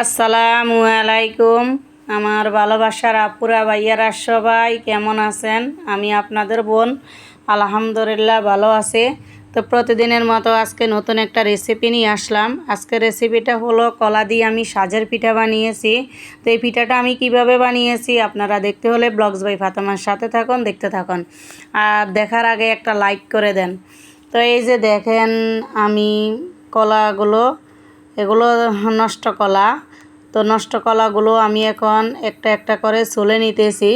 আসসালামু আলাইকুম। আমার ভালোবাসার আপুরা ভাইয়ারা সবাই কেমন আছেন? আমি আপনাদের বোন, আলহামদুলিল্লাহ ভালো আছে। তো প্রতিদিনের মতো আজকে নতুন একটা রেসিপি নিয়ে আসলাম। আজকে রেসিপিটা হলো কলা দিয়ে আমি সাজের পিঠা বানিয়েছি। তো এই পিঠাটা আমি কীভাবে বানিয়েছি আপনারা দেখতে হলে ব্লগস বাই ফাতেমার সাথে থাকুন, দেখতে থাকুন। আর দেখার আগে একটা লাইক করে দেন। তো এই যে দেখেন আমি কলাগুলো এগুলো নষ্ট কলা তো নষ্ট কলাগুলো আমি এখন একটা একটা করে চলে নিতেছি।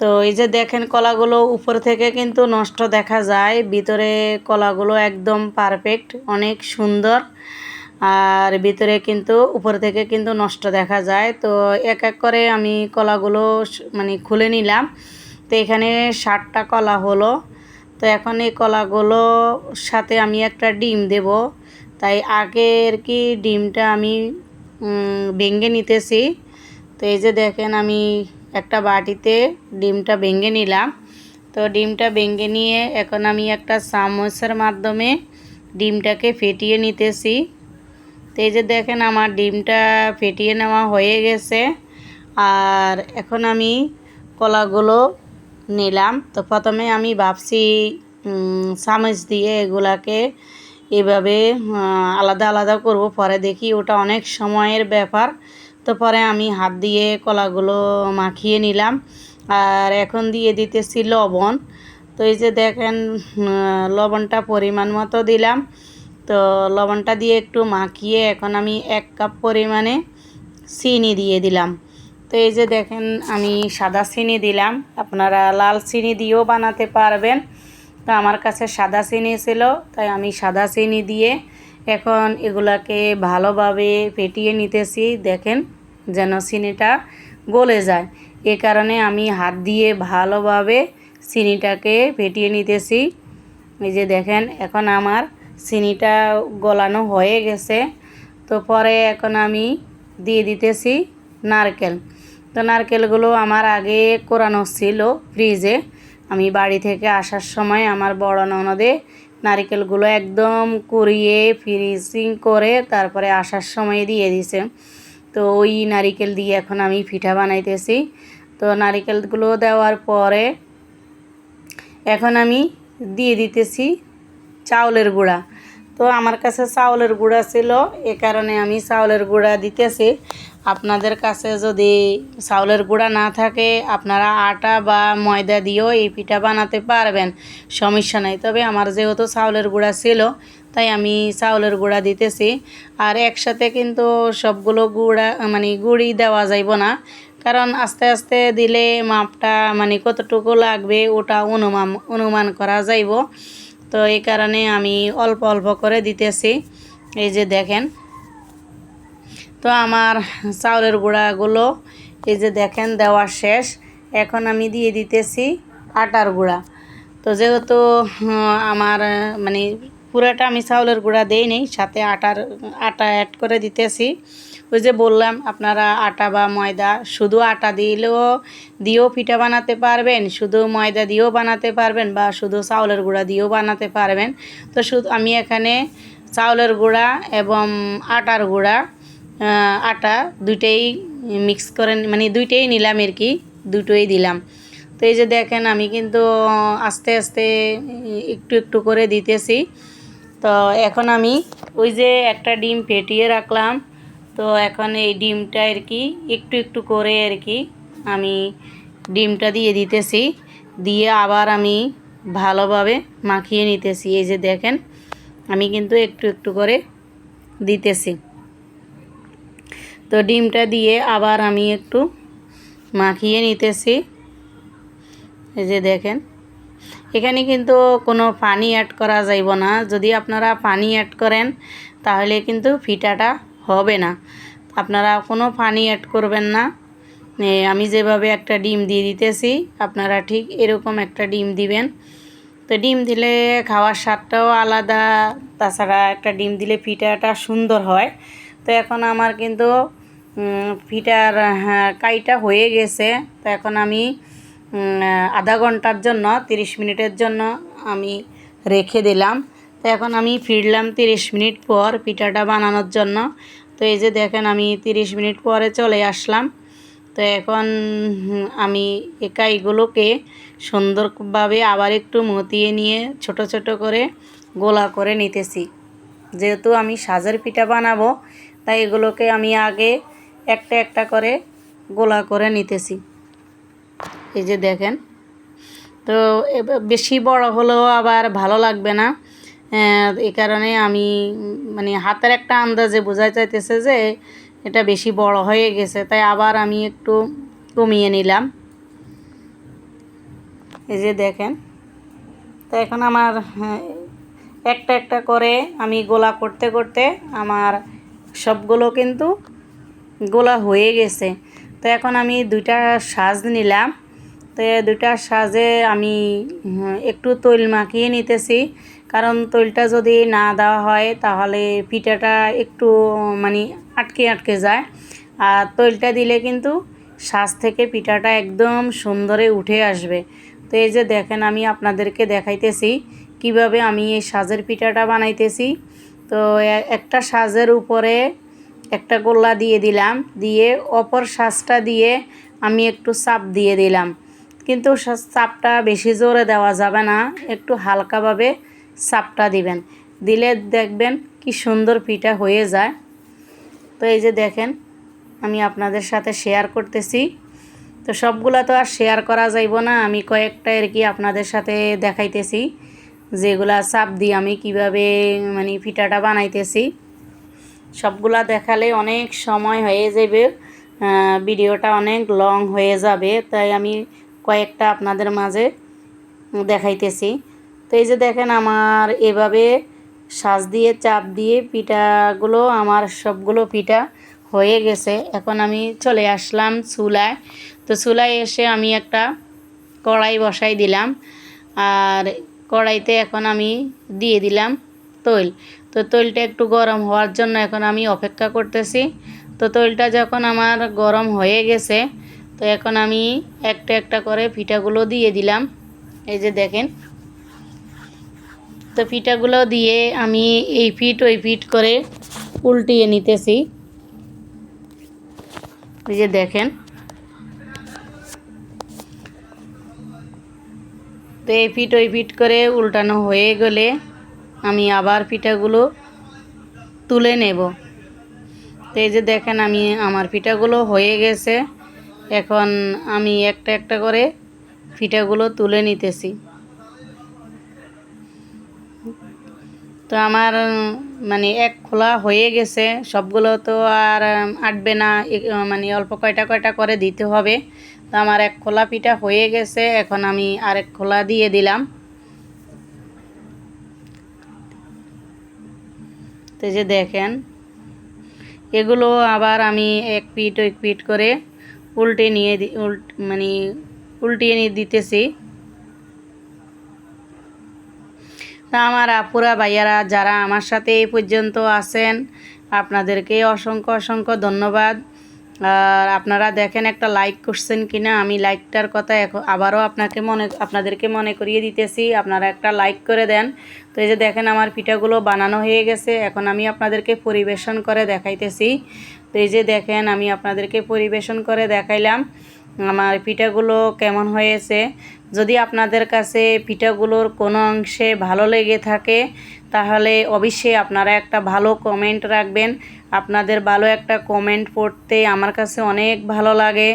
তো এই যে দেখেন কলাগুলো উপর থেকে কিন্তু নষ্ট দেখা যায়। ভিতরে কলাগুলো একদম পারফেক্ট, অনেক সুন্দর। আর ভিতরে কিন্তু উপর থেকে কিন্তু নষ্ট দেখা যায়। তো এক এক করে আমি কলাগুলো মানে খুলে নিলাম। তো এখানে ষাটটা কলা হলো। তো এখন এই কলাগুলো সাথে আমি একটা ডিম দেব। তাই আগের কি ডিমটা আমি ভেঙে নিতেছি। তো এই যে দেখেন আমি একটা বাটিতে ডিমটা ভেঙে নিলাম। তো ডিমটা ভেঙে নিয়ে এখন আমি একটা চামচের মাধ্যমে ডিমটাকে ফেটিয়ে নিতেছি। তো এই যে দেখেন আমার ডিমটা ফেটিয়ে নেওয়া হয়ে গেছে। আর এখন আমি কলাগুলো নিলাম। তো প্রথমে আমি ভাবছি চামচ দিয়ে এগুলাকে এভাবে আলাদা আলাদা করব। পরে দেখি ওটা অনেক সময়ের ব্যাপার। তো পরে আমি হাত দিয়ে কলাগুলো মাখিয়ে নিলাম। আর এখন দিয়ে দিতেছি লবণ। তো এই যে দেখেন লবণটা পরিমাণ মতো দিলাম। তো লবণটা দিয়ে একটু মাখিয়ে এখন আমি এক কাপ পরিমাণে চিনি দিয়ে দিলাম। তো এই যে দেখেন, আমি সাদা চিনি দিলাম। আপনারা লাল চিনি দিয়েও বানাতে পারবেন। তো আমার কাছে সাদা চিনি ছিল, তাই আমি সাদা চিনি দিয়ে এখন এগুলাকে ভালোভাবে ফেটিয়ে নিতেছি। দেখেন যেন চিনিটা গলে যায়। এ কারণে আমি হাত দিয়ে ভালোভাবে চিনিটাকে ফেটিয়ে নিতেছি। এই যে দেখেন, এখন আমার চিনিটা গলানো হয়ে গেছে। তো পরে এখন আমি দিয়ে দিতেছি নারকেল। তো নারকেলগুলো আমার আগে কোরানো ছিল ফ্রিজে। আমি বাড়ি থেকে আসার সময় আমার বড় ননদে নারকেলগুলো একদম কুড়িয়ে ফ্রিজিং করে তারপরে আসার সময় দিয়ে দিছে। তো ওই নারিকেল দিয়ে এখন আমি পিঠা বানাইতেছি। তো নারিকেলগুলো দেওয়ার পরে এখন আমি দিয়ে দিতেছি চাউলের গুঁড়া। তো আমার কাছে চাউলের গুঁড়া ছিল, এ কারণে আমি চাউলের গুঁড়া দিতেছি। আপনাদের কাছে যদি চাউলের গুঁড়া না থাকে, আপনারা আটা বা ময়দা দিয়েও এই পিঠা বানাতে পারবেন। সমস্যা নাই। তবে আমার যেহেতু চাউলের গুঁড়া ছিল, তাই আমি চাউলের গুঁড়া দিতেছি। আর একসাথে কিন্তু সবগুলো গুঁড়া মানে গুঁড়ি দেওয়া যাইব না। কারণ আস্তে আস্তে দিলে মাপটা মানে কতটুকু লাগবে, ওটা অনুমান অনুমান করা যাইব। তো এই কারণে আমি অল্প অল্প করে দিতেছি। এই যে দেখেন তো আমার চাউলের গুঁড়াগুলো এই যে দেখেন দেওয়া শেষ। এখন আমি দিয়ে দিতেছি আটার গুঁড়া। তো যেহেতু আমার মানে পুরাটা আমি চাউলের গুঁড়া দেই নেই, সাথে আটার, আটা অ্যাড করে দিতেছি। ওই যে বললাম, আপনারা আটা বা ময়দা শুধু আটা দিলেও, দিয়েও পিঠা বানাতে পারবেন, শুধু ময়দা দিয়েও বানাতে পারবেন বা শুধু চাউলের গুঁড়া দিয়েও বানাতে পারবেন। তো শুধু, আমি এখানে চাউলের গুঁড়া এবং আটার গুঁড়া আটা দুইটাই মিক্স করে মানে দুইটাই নিলাম আর কি, দুটোই দিলাম। তো এই যে দেখেন, আমি কিন্তু আস্তে আস্তে একটু একটু করে দিতেছি। তো এখন আমি ওই যে একটা ডিম ফেটিয়ে রাখলাম। তো এখন এই ডিমটা আর কি একটু একটু করে আর কি আমি ডিমটা দিয়ে দিতেছি। দিয়ে আবার আমি ভালোভাবে মাখিয়ে নিতেছি। এই যে দেখেন, আমি কিন্তু একটু একটু করে দিতেছি। তো ডিমটা দিয়ে আবার আমি একটু মাখিয়ে নিতেছি। এই যে দেখেন, এখানে কিন্তু কোনো পানি অ্যাড করা যাইব না। যদি আপনারা পানি অ্যাড করেন, তাহলে কিন্তু ফিটাটা হবে না। আপনারা কোনো পানি অ্যাড করবেন না। আমি যেভাবে একটা ডিম দিয়ে দিতেছি, আপনারা ঠিক এরকম একটা ডিম দিবেন। তো ডিম দিলে খাওয়ার স্বাদটাও আলাদা, তাছাড়া একটা ডিম দিলে পিঠাটা সুন্দর হয়। তো এখন আমার কিন্তু পিঠার হ্যাঁ, কাইটা হয়ে গেছে। তো এখন আমি আধা ঘণ্টার জন্য তিরিশ মিনিটের জন্য আমি রেখে দিলাম। তো এখন আমি ফিরলাম তিরিশ মিনিট পর পিঠাটা বানানোর জন্য। তো এই যে দেখেন আমি তিরিশ মিনিট পরে চলে আসলাম। তো এখন আমি একাইগুলোকে সুন্দরভাবে আবার একটু মতিয়ে নিয়ে ছোট ছোট করে গোলা করে নিতেছি। যেহেতু আমি সাজের পিঠা বানাবো তাই এগুলোকে আমি আগে একটা একটা করে গোলা করে নিতেছি। এই যে দেখেন। তো বেশি বড় হলেও আবার ভালো লাগবে না। এই কারণে আমি মানে হাতের একটা আন্দাজে বোঝা চাইতেছে যে এটা বেশি বড় হয়ে গেছে তাই আবার আমি একটু কমিয়ে নিলাম। এই যে দেখেন। তো এখন আমার হ্যাঁ, একটা একটা করে আমি গোলা করতে করতে আমার সবগুলো কিন্তু গোলা হয়ে গেছে। তো এখন আমি দুইটা সাজ নিলাম। তো দুইটা সাজে আমি একটু তৈল মাখিয়ে নিতেছি। কারণ তৈলটা যদি না দেওয়া হয়, তাহলে পিঠাটা একটু মানে আটকে আটকে যায়। আর তৈলটা দিলে কিন্তু সাজ থেকে পিঠাটা একদম সুন্দরে উঠে আসবে। তো এই যে দেখেন, আমি আপনাদেরকে দেখাইতেছি কীভাবে আমি এই সাজের পিঠাটা বানাইতেছি। তো একটা সাজের উপরে একটা গোল্লা দিয়ে দিলাম, দিয়ে অপর সাজটা দিয়ে আমি একটু চাপ দিয়ে দিলাম। কিন্তু চাপটা বেশি জোরে দেওয়া যাবে না, একটু হালকাভাবে চাপটা দিবেন। দিলে দেখবেন কি সুন্দর পিঠা হয়ে যায়। তো এই যে দেখেন, আমি আপনাদের সাথে শেয়ার করতেছি। তো সবগুলা তো আর শেয়ার করা যাইব না, আমি কয়েকটা আর কি আপনাদের সাথে দেখাইতেছি। যেগুলা চাপ দিয়ে আমি কীভাবে মানে পিঠাটা বানাইতেছি, সবগুলা দেখালে অনেক সময় হয়ে যাবে ভিডিওটা অনেক লং হয়ে যাবে, তাই আমি কয়েকটা আপনাদের মাঝে দেখাইতেছি। তো এই যে দেখেন আমার এভাবে সাজ দিয়ে, চাপ দিয়ে পিঠাগুলো, আমার সবগুলো পিঠা হয়ে গেছে। এখন আমি চলে আসলাম চুলায়। তো চুলায় এসে আমি একটা কড়াই বসাই দিলাম। আর কড়াইতে এখন আমি দিয়ে দিলাম তৈল। তো তৈলটা একটু গরম হওয়ার জন্য এখন আমি অপেক্ষা করতেছি। তো তৈলটা যখন আমার গরম হয়ে গেছে, তো এখন আমি একটা একটা করে পিঠাগুলো দিয়ে দিলাম। এই যে দেখেন। তো পিঠাগুলো দিয়ে আমি এই পিঠ, ওই পিঠ করে উল্টিয়ে নিতেছি। এই যে দেখেন। তো এই পিঠ ওই পিঠ করে উল্টানো হয়ে গেলে আমি আবার পিঠাগুলো তুলে নেব। তো এই যে দেখেন আমি আমার পিঠাগুলো হয়ে গেছে। এখন আমি একটা একটা করে পিঠাগুলো তুলে নিতেছি। তো আমার মানে এক খোলা হয়ে গেছে। সবগুলো তো আর আটবে না। মানে অল্প কয়টা কয়টা করে দিতে হবে। তো আমার এক খোলা পিঠা হয়ে গেছে, এখন আমি আরেক খোলা দিয়ে দিলাম। তো যে দেখেন, এগুলো আবার আমি এক পিঠ এক পিঠ করে উল্টে নিয়ে উল্ট মানে উল্টিয়ে নিয়ে দিতেছি। তা আমার আপুরা ভাইয়ারা যারা আমার সাথে এই পর্যন্ত আছেন, আপনাদেরকে অসংখ্য অসংখ্য ধন্যবাদ। আর আপনারা দেখেন একটা লাইক করছেন কি না আমি লাইকটার কথা এখন আবারও আপনাকে মনে আপনাদেরকে মনে করিয়ে দিতেছি, আপনারা একটা লাইক করে দেন। তো এই যে দেখেন আমার পিঠাগুলো বানানো হয়ে গেছে, এখন আমি আপনাদেরকে পরিবেশন করে দেখাইতেছি। তো এই যে দেখেন, আমি আপনাদেরকে পরিবেশন করে দেখাইলাম, আমার পিঠাগুলো কেমন হয়েছে। যদি আপনাদের কাছে পিঠাগুলোর কোনো অংশে ভালো লেগে থাকে, তাহলে অবশ্যই আপনারা একটা ভালো কমেন্ট রাখবেন। আপনাদের ভালো একটা কমেন্ট পড়তে আমার কাছে অনেক ভালো লাগে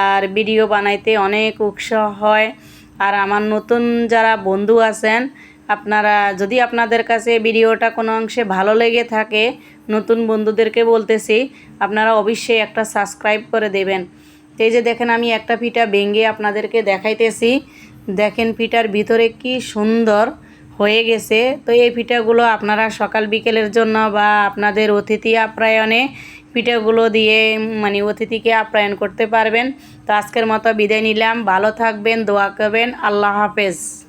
আর ভিডিও বানাইতে অনেক উৎসাহ হয়। আর আমার নতুন যারা বন্ধু আছেন, আপনারা যদি আপনাদের কাছে ভিডিওটা কোনো অংশে ভালো লেগে থাকে, নতুন বন্ধুদেরকে বলতেছি, আপনারা অবশ্যই একটা সাবস্ক্রাইব করে দেবেন। এই যে দেখেন, আমি একটা পিঠা ভেঙে আপনাদেরকে দেখাইতেছি। দেখেন পিঠার ভিতরে কি সুন্দর হয়ে গেছে। তো এই পিঠাগুলো আপনারা সকাল বিকেলের জন্য বা আপনাদের অতিথি আপ্যায়নে পিঠাগুলো দিয়ে মানে অতিথিকে আপ্যায়ন করতে পারবেন। তো আজকের মতো বিদায় নিলাম। ভালো থাকবেন, দোয়া করবেন। আল্লাহ হাফেজ।